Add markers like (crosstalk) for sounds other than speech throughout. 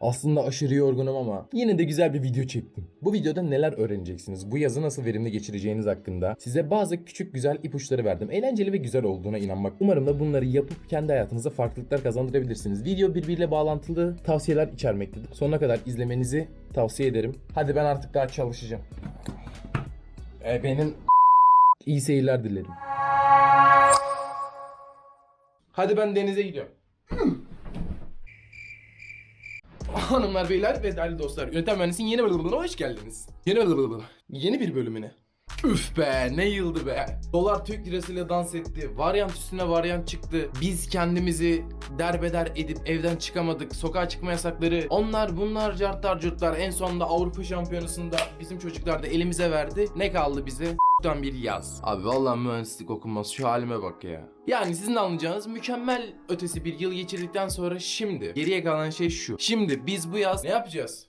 Aslında aşırı yorgunum ama yine de güzel bir video çektim. Bu videoda neler öğreneceksiniz? Bu yazı nasıl verimli geçireceğiniz hakkında size bazı küçük güzel ipuçları verdim. Eğlenceli ve güzel olduğuna inanmak. Umarım da bunları yapıp kendi hayatınıza farklılıklar kazandırabilirsiniz. Video birbiriyle bağlantılı tavsiyeler içermektedir. Sonuna kadar izlemenizi tavsiye ederim. Hadi ben artık daha çalışacağım. E, benim iyi seyirler dilerim. Hadi ben denize gidiyorum. (laughs) Hanımlar beyler ve değerli dostlar Yönetem Mühendisliğinin yeni bölümüne hoş geldiniz. Yeni bölümüne. Yeni bir bölümüne. Üf be ne yıldı be. Dolar Türk lirasıyla dans etti. Varyant üstüne varyant çıktı. Biz kendimizi derbeder edip evden çıkamadık. Sokağa çıkma yasakları. Onlar bunlar cartlar curtlar. En sonunda Avrupa Şampiyonası'nda bizim çocuklar da elimize verdi. Ne kaldı bize? Boktan bir yaz. Abi vallahi mühendislik okunmaz. Şu halime bak ya. Yani sizin anlayacağınız mükemmel ötesi bir yıl geçirdikten sonra şimdi geriye kalan şey şu. Şimdi biz bu yaz ne yapacağız?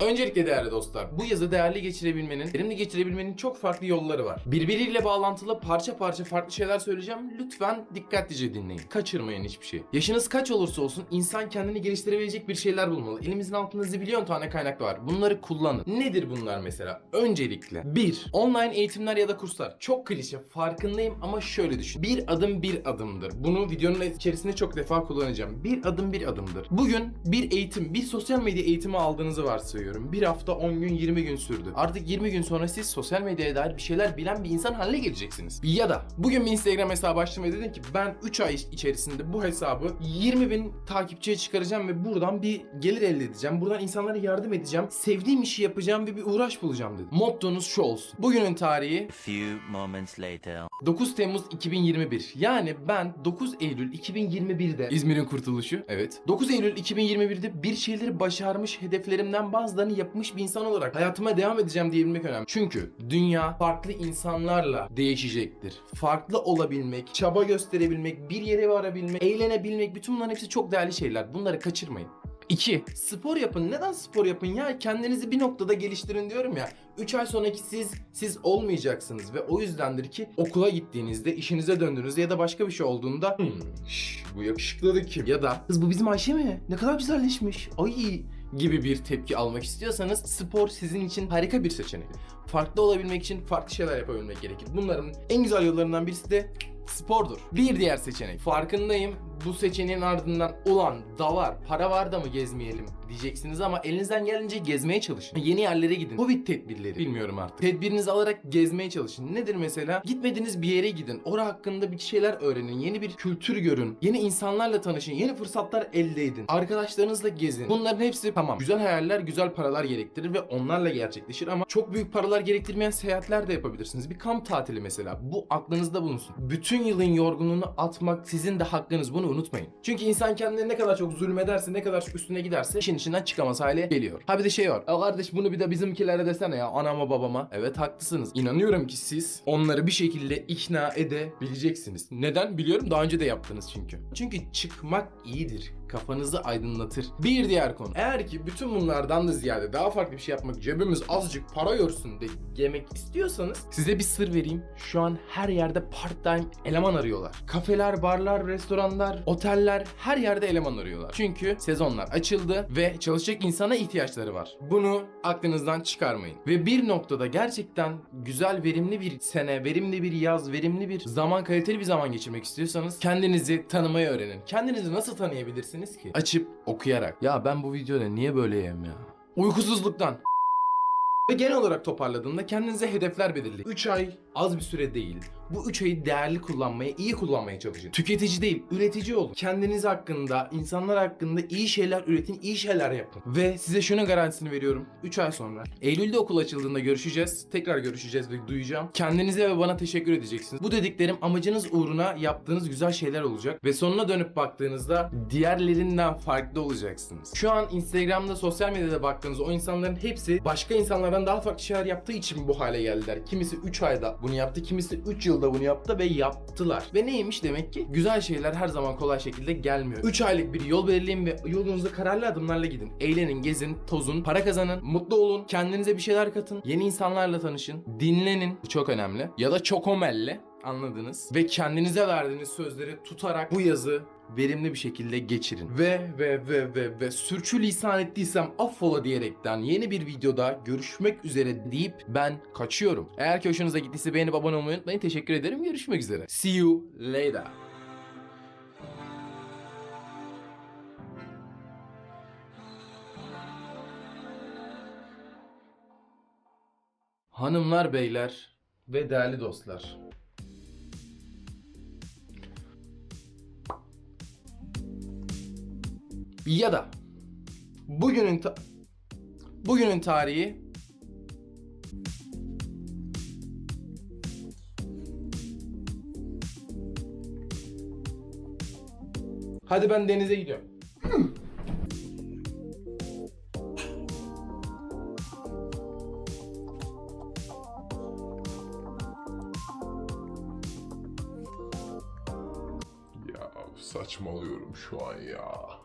Öncelikle değerli dostlar, bu yazı değerli geçirebilmenin, verimli geçirebilmenin çok farklı yolları var. Birbiriyle bağlantılı parça parça farklı şeyler söyleyeceğim. Lütfen dikkatlice dinleyin. Kaçırmayın hiçbir şey. Yaşınız kaç olursa olsun insan kendini geliştirebilecek bir şeyler bulmalı. Elimizin altında zibilyon tane kaynak var. Bunları kullanın. Nedir bunlar mesela? Öncelikle 1. Online eğitimler ya da kurslar. Çok klişe farkındayım ama şöyle düşün. Bir adım bir adımdır. Bunu videonun içerisinde çok defa kullanacağım. Bir adım bir adımdır. Bugün bir eğitim, bir sosyal medya eğitimi aldığınızı varsayıyorum. Bir hafta 10 gün 20 gün sürdü. Artık 20 gün sonra siz sosyal medyaya dair bir şeyler bilen bir insan haline geleceksiniz. Ya da bugün bir Instagram hesabı açtım ve dedim ki ben 3 ay içerisinde bu hesabı 20 bin takipçiye çıkaracağım ve buradan bir gelir elde edeceğim. Buradan insanlara yardım edeceğim. Sevdiğim işi yapacağım ve bir uğraş bulacağım dedim. Mottonuz şu olsun. Bugünün tarihi few moments later. 9 Temmuz 2021. Yani ben 9 Eylül 2021'de İzmir'in kurtuluşu. Evet. 9 Eylül 2021'de bir şeyleri başarmış, hedeflerimden bazılarını yapmış bir insan olarak hayatıma devam edeceğim diyebilmek önemli. Çünkü dünya farklı insanlarla değişecektir. Farklı olabilmek, çaba gösterebilmek, bir yere varabilmek, eğlenebilmek bütün bunların hepsi çok değerli şeyler. Bunları kaçırmayın. 2. Spor yapın. Neden spor yapın ya? Kendinizi bir noktada geliştirin diyorum ya. 3 ay sonraki siz siz olmayacaksınız ve o yüzdendir ki okula gittiğinizde, işinize döndüğünüzde ya da başka bir şey olduğunda "Hmm, şş, bu yakışıklı kim? Ya da kız bu bizim Ayşe mi? Ne kadar güzelleşmiş. Ay gibi bir tepki almak istiyorsanız spor sizin için harika bir seçenek. Farklı olabilmek için farklı şeyler yapabilmek gerekir. Bunların en güzel yollarından birisi de spordur. Bir diğer seçenek. Farkındayım bu seçeneğin ardından ulan da var para var da mı gezmeyelim diyeceksiniz ama elinizden gelince gezmeye çalışın. Yeni yerlere gidin. Covid tedbirleri. Bilmiyorum artık. Tedbirinizi alarak gezmeye çalışın. Nedir mesela? Gitmediğiniz bir yere gidin. Orada hakkında bir şeyler öğrenin. Yeni bir kültür görün. Yeni insanlarla tanışın. Yeni fırsatlar elde edin. Arkadaşlarınızla gezin. Bunların hepsi tamam. Güzel hayaller güzel paralar gerektirir ve onlarla gerçekleşir ama çok büyük paralar gerektirmeyen seyahatler de yapabilirsiniz. Bir kamp tatili mesela. Bu aklınızda bulunsun. Bütün yılın yorgunluğunu atmak sizin de hakkınız. Bunu unutmayın. Çünkü insan kendine ne kadar çok zulmederse, ne kadar üstüne giderse işin içinden çıkamaz hale geliyor. Ha bir de şey var. "Ya kardeş bunu bir de bizimkilere desene ya anama babama. Evet haklısınız. İnanıyorum ki siz onları bir şekilde ikna edebileceksiniz. Neden? Biliyorum daha önce de yaptınız çünkü. Çünkü çıkmak iyidir. Kafanızı aydınlatır. Bir diğer konu. Eğer ki bütün bunlardan da ziyade daha farklı bir şey yapmak, cebimiz azıcık para görsün de yemek istiyorsanız size bir sır vereyim. Şu an her yerde part time eleman arıyorlar. Kafeler, barlar, restoranlar, oteller her yerde eleman arıyorlar. Çünkü sezonlar açıldı ve çalışacak insana ihtiyaçları var. Bunu aklınızdan çıkarmayın. Ve bir noktada gerçekten güzel, verimli bir sene, verimli bir yaz, verimli bir zaman, kaliteli bir zaman geçirmek istiyorsanız kendinizi tanımayı öğrenin. Kendinizi nasıl tanıyabilirsiniz ki? Açıp okuyarak. Ya ben bu videoda niye böyleyim ya? Uykusuzluktan. Ve genel olarak toparladığında kendinize hedefler belirleyin. 3 ay az bir süre değil. Bu 3 ayı değerli kullanmaya, iyi kullanmaya çalışın. Tüketici değil, üretici olun. Kendiniz hakkında, insanlar hakkında iyi şeyler üretin, iyi şeyler yapın. Ve size şunun garantisini veriyorum. 3 ay sonra Eylül'de okul açıldığında görüşeceğiz. Tekrar görüşeceğiz ve duyacağım. Kendinize ve bana teşekkür edeceksiniz. Bu dediklerim amacınız uğruna yaptığınız güzel şeyler olacak. Ve sonuna dönüp baktığınızda diğerlerinden farklı olacaksınız. Şu an Instagram'da, sosyal medyada baktığınız o insanların hepsi başka insanlardan daha farklı şeyler yaptığı için bu hale geldiler. Kimisi 3 ayda bunu yaptı, kimisi 3 yılda bunu yaptı ve yaptılar. Ve neymiş demek ki? Güzel şeyler her zaman kolay şekilde gelmiyor. 3 aylık bir yol belirleyin ve yolunuza kararlı adımlarla gidin. Eğlenin, gezin, tozun, para kazanın, mutlu olun, kendinize bir şeyler katın, yeni insanlarla tanışın, dinlenin. Bu çok önemli. Ya da çok omelle anladınız ve kendinize verdiğiniz sözleri tutarak bu yazı verimli bir şekilde geçirin. Ve ve ve ve ve sürçülisan ettiysem affola diyerekten yeni bir videoda görüşmek üzere deyip ben kaçıyorum. Eğer ki hoşunuza gittiyse beğenip abone olmayı unutmayın. Teşekkür ederim. Görüşmek üzere. See you later. Hanımlar, beyler ve değerli dostlar. Ya da bugünün ta- bugünün tarihi Hadi ben denize gidiyorum. Ya saçmalıyorum şu an ya.